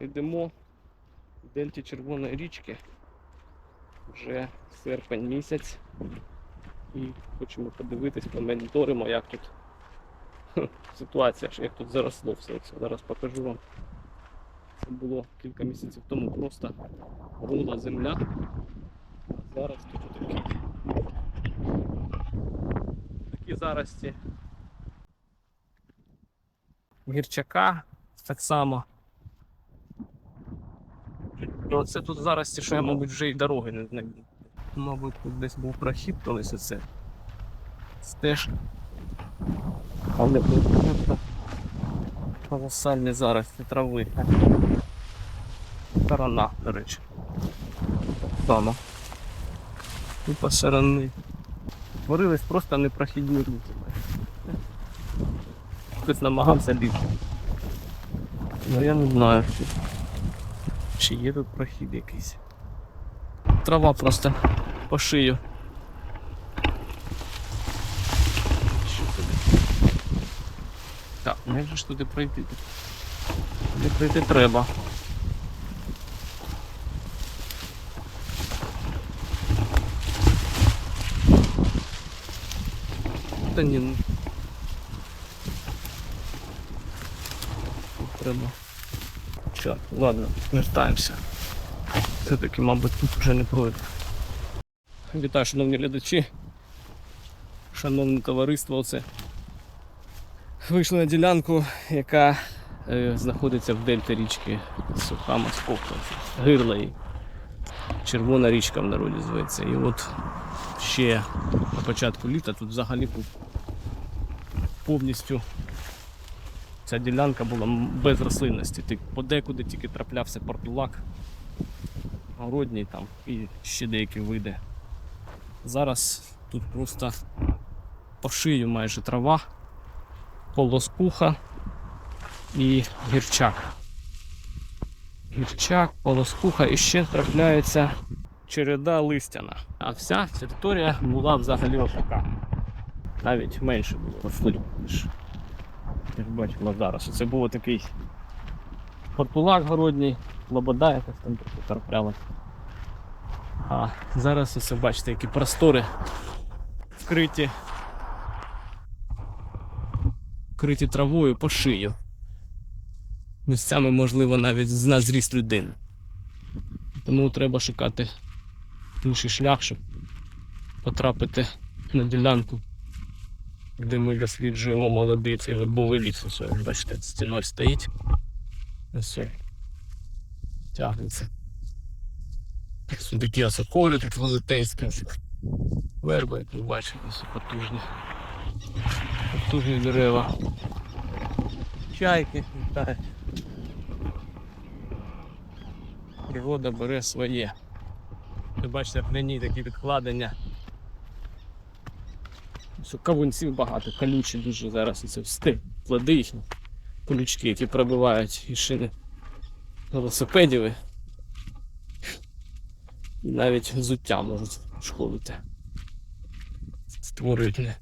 Йдемо в дельті Червоної річки. Вже серпень місяць. І хочемо подивитись, помоніторимо, як тут ситуація, як тут заросло все це. Зараз покажу вам. Це було кілька місяців тому просто гола земля. А зараз тут такі, такі зарості. Гірчака так само. Ну, це тут зараз ті, що мабуть, вже й дороги не знайду. Мабуть, тут десь був прохід колись оце. Стежка. Але колосальні зараз трави. Сторона, до речі. Сама. І по. Творились просто непрохідні руки. Хтось намагався бігти. Ну я не знаю. Чи, чи є тут прохід якийсь. Трава просто по шию. Що туди? Так, як ж туди пройти? Туди пройти треба. Та ні, ну. Треба. Чо, ладно, вертаємося. Все-таки, мабуть, тут вже не пройде. Вітаю, шановні глядачі. Шановне товариство, оце. Вийшли на ділянку, яка е, знаходиться в дельті річки Суха Московка. Гирла її. Червона річка в народі зветься. І от ще на початку літа тут взагалі повністю ця ділянка була без рослинності. Подекуди тільки траплявся портулак, городній там і ще деякі види. Зараз тут просто по шию майже трава, полоскуха і гірчак. Гірчак, полоскуха і ще трапляється череда листяна. А вся територія була взагалі отака. Навіть менше було як бачимо зараз. Це був такий портулак городній, лобода якась там трохи. А зараз ось бачите, які простори вкриті. Вкриті травою по шию. Місцями, можливо, навіть з- на зріст людини. Тому треба шукати інший шлях, щоб потрапити на ділянку, де ми досліджуємо молодий цей вербовий ліс. Ось, бачите, стіною стоїть. Ось тягнеться. Такі осокори, тут велетенські. Верби, як ви бачите, потужні. Потужні дерева. Чайки літають. Природа бере своє. Ви бачите, в ній такі відкладення. Що кавунців багато, колючі дуже зараз це всти, плоди їхні, колючки, які пробивають і шини велосипедів. І навіть взуття можуть шкодити. Створюють не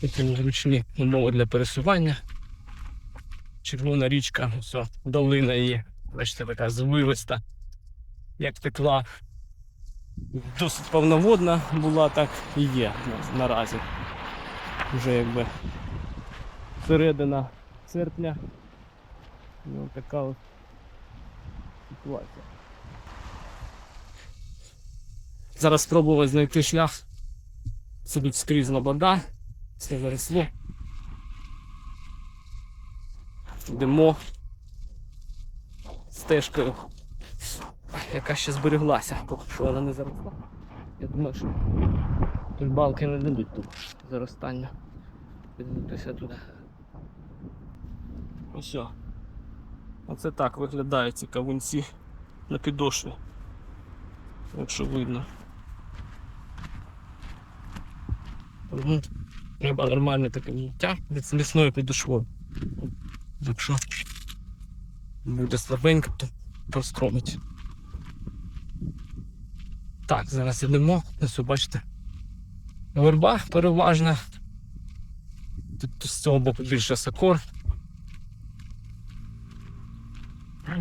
такі незручні умови для пересування. Червона річка, все, долина є. Бачите, така звивиста, як текла. Досить повноводна була, так і є наразі. Вже якби середина серпня. І от така от ситуація. Зараз спробував знайти шлях. Це тут скрізь вода, все заросло. Йдемо стежкою, яка ще збереглася, поки що вона не заросла. Я думаю, що тут балки не дадуть тут заростання. Піднутися туди. Ось. о. Оце так виглядають ці кавунці на підошві. Якщо видно. Тому треба нормальне таке життя з лісною підошвою. Якщо буде слабенько, то простромить. Так, зараз йдемо. Ось бачите. Верба переважна. Тут з цього боку більше сокор.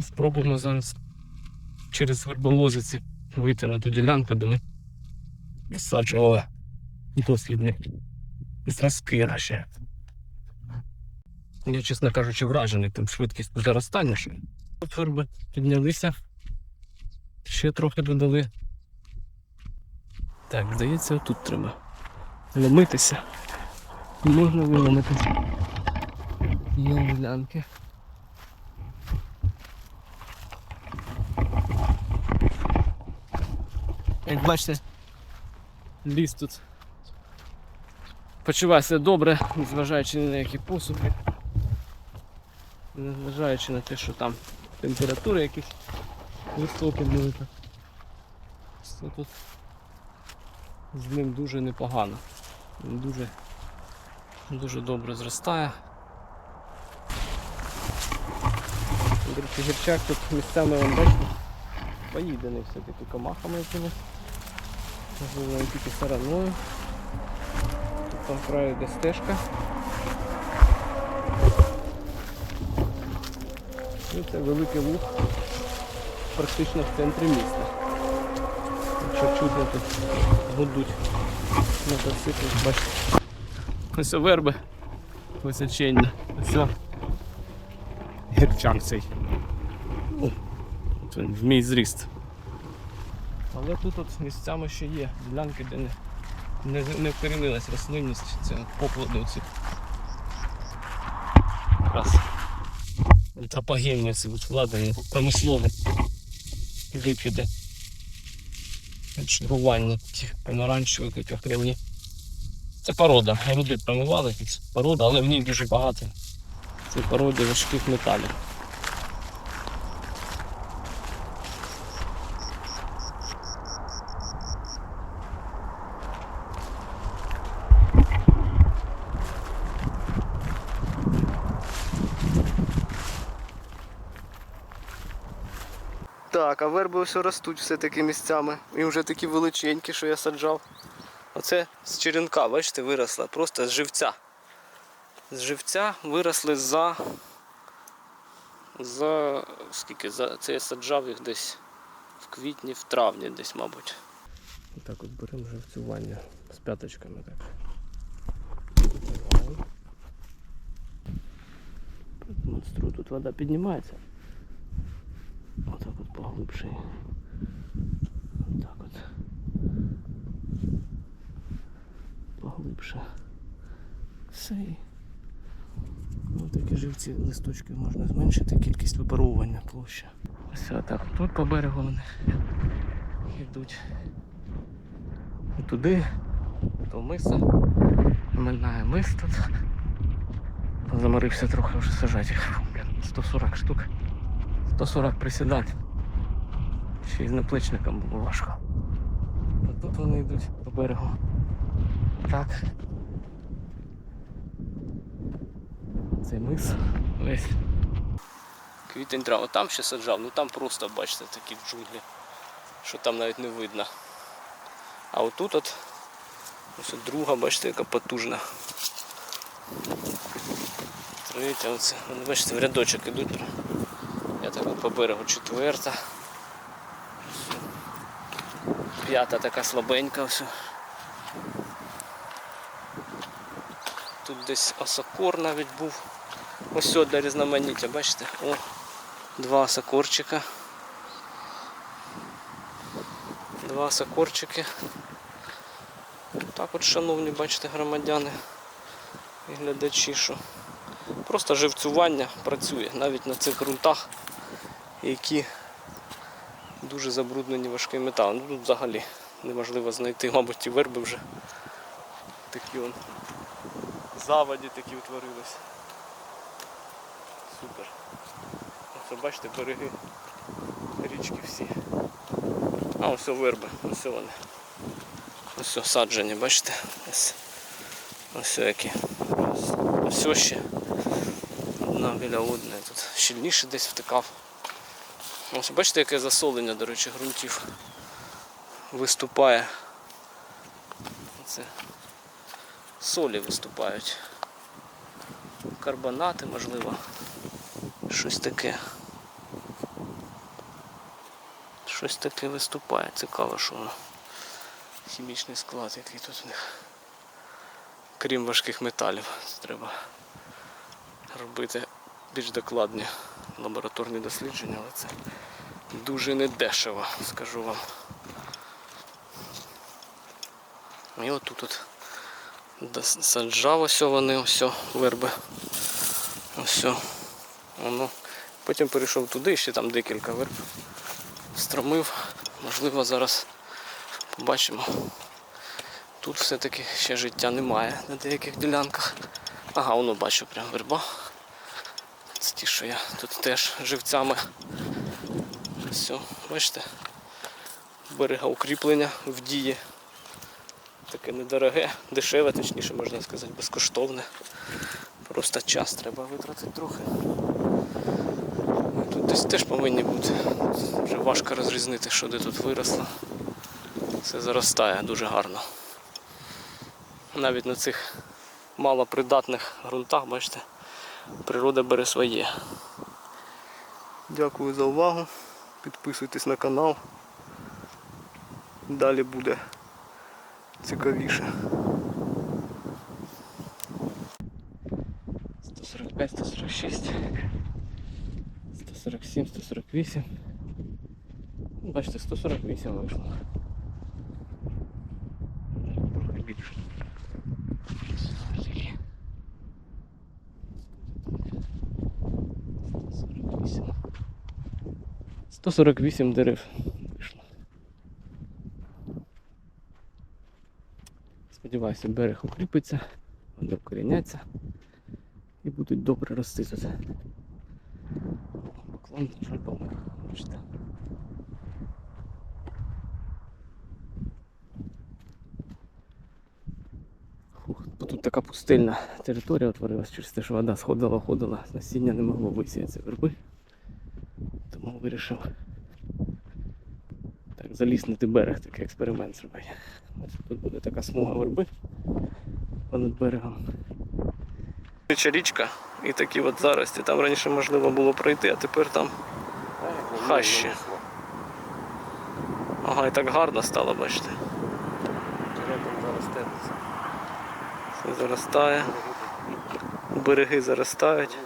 Спробуємо зараз через верболозиці вийти на ту ділянку, де ми висаджували дослідні зразки наші. Я, чесно кажучи, вражений тим швидкістю заростання. Тут верби піднялися, ще трохи додали. Так, здається, тут треба ломитися. Можна виломитися. Є ділянки. Як бачите, ліс тут почувається добре, незважаючи на які посухи, незважаючи на те, що там температури якісь високі були. Все тут з ним дуже непогано. Він дуже, дуже добре зростає. До гірчак тут місцями вам бачите, поїдений все-таки комахами якимось. Можливо, тільки сараною. Тут там краю йде стежка. І це великий луг практично в центрі міста. Якщо чудно тут гудуть мотоцикли, бачите. Ось верби височення. Ось гірчак цей. Він в мій зріст. Але тут от місцями ще є ділянки, де не, не, не вкорінилась рослинність, це поклади оці. Якраз антропогенні ці вкладені, промислові викиди. Чергування таких помаранчевих рівні. Це порода. Люди промивали якісь порода, але в ній дуже багато. Це породи важких металів. Так, а верби ось ростуть все-таки місцями. І вже такі величенькі, що я саджав. Оце з черенка, бачите, виросла, просто з живця. З живця виросли за. За. скільки? За, це я саджав їх десь в квітні, в травні десь, мабуть. Так от беремо живцювання з п'яточками так. Демонструю, тут вода піднімається. Поглибше. Так от. Поглибше. Все. Ну, такі живці листочки можна зменшити кількість випаровування площі. Ось так. Тут по берегу вони йдуть. І туди, до миса. Минає мис тут. Заморився трохи вже сажати їх. 140 штук. 140 присідати. Ще й з наплечником було важко. А тут вони йдуть по берегу. Так. Цей мис весь. Квітень трава. Там ще саджав, ну там просто, бачите, такі джунглі, що там навіть не видно. А отут от ось от друга, бачите, яка потужна. Третя, оце, бачите, в рядочок ідуть. Я так по берегу четверта. П'ята така слабенька все. Тут десь осокор навіть був. Ось сюди для різноманіття, бачите? О, два осокорчика. Два осокорчики. Так от, шановні, бачите, громадяни і глядачі, що просто живцювання працює навіть на цих ґрунтах, які дуже забруднені важким металом. Ну, взагалі неможливо знайти, мабуть, ті верби вже такі он заводі такі утворились. Супер. Ось бачите, береги річки всі. А ось верби, ось вони. Ось саджені, бачите? Ось, ось які. Ось, ось ще. Одна біля одної. Тут щільніше десь втикав. Ось бачите, яке засолення, до речі, ґрунтів виступає. Це солі виступають. Карбонати, можливо. Щось таке. щось таке виступає. Цікаво, що воно. Хімічний склад, який тут у них. Крім важких металів. Це треба робити більш докладні лабораторні дослідження, але це дуже недешево, скажу вам. І отут от дос- саджав ось вони, ось верби. Ось. Воно. Потім перейшов туди, ще там декілька верб. Стромив. Можливо, зараз побачимо. Тут все-таки ще життя немає на деяких ділянках. Ага, воно бачу прям верба. Ті, що я тут теж живцями. Все, бачите? Берега укріплення в дії. Таке недороге, дешеве, точніше можна сказати, безкоштовне. Просто час треба витратити трохи. Тут десь теж повинні бути. Вже важко розрізнити, що де тут виросло. Все заростає дуже гарно. Навіть на цих малопридатних ґрунтах, бачите, природа бере своє. Дякую за увагу. Підписуйтесь на канал. Далі буде цікавіше. 145, 146, 147, 148. Ну, Бачите, 148 вийшло. Трохи більше. 148. 148 дерев вийшло. Сподіваюся, берег укріпиться, вони вкоріняться і будуть добре рости тут. Поклон вже помер. Бачите. Тут така пустельна територія утворилась через те, що вода сходила, ходила, насіння не могло висіятися верби. Вирішив так заліснити берег, такий експеримент зробити. Ось тут буде така смуга верби понад берегом. Річа річка і такі от зарості. Там раніше можливо було пройти, а тепер там хащі. Ага, і так гарно стало, бачите. Все заростає. Береги заростають.